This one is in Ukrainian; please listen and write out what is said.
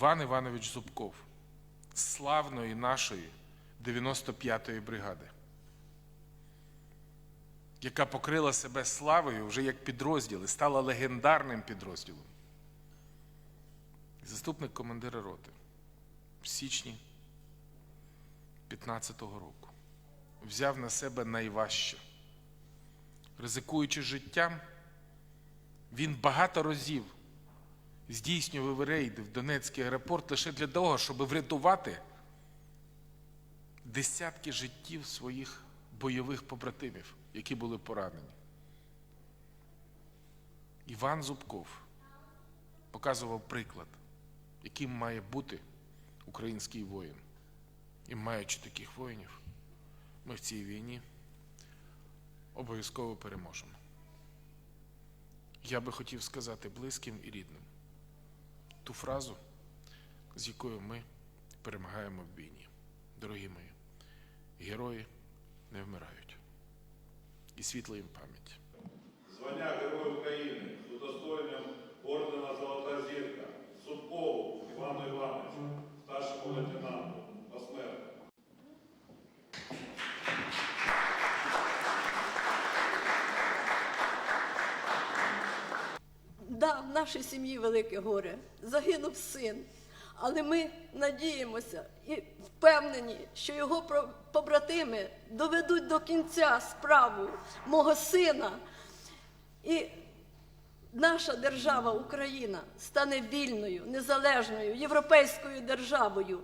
Іван Іванович Зубков з славної нашої 95-ї бригади, яка покрила себе славою вже як підрозділ і стала легендарним підрозділом. Заступник командира роти в січні 15-го року взяв на себе найважче. Ризикуючи життям, він багато разів здійснював рейди в Донецький аеропорт лише для того, щоб врятувати десятки життів своїх бойових побратимів, які були поранені. Іван Зубков показував приклад, яким має бути український воїн. І маючи таких воїнів, ми в цій війні обов'язково переможемо. Я би хотів сказати близьким і рідним ту фразу, з якою ми перемагаємо в війні. Дорогі мої, герої не вмирають. І світла їм пам'ять. Звання Герой нашій сім'ї велике горе. Загинув син. Але ми надіємося і впевнені, що його побратими доведуть до кінця справу мого сина. І наша держава Україна стане вільною, незалежною європейською державою.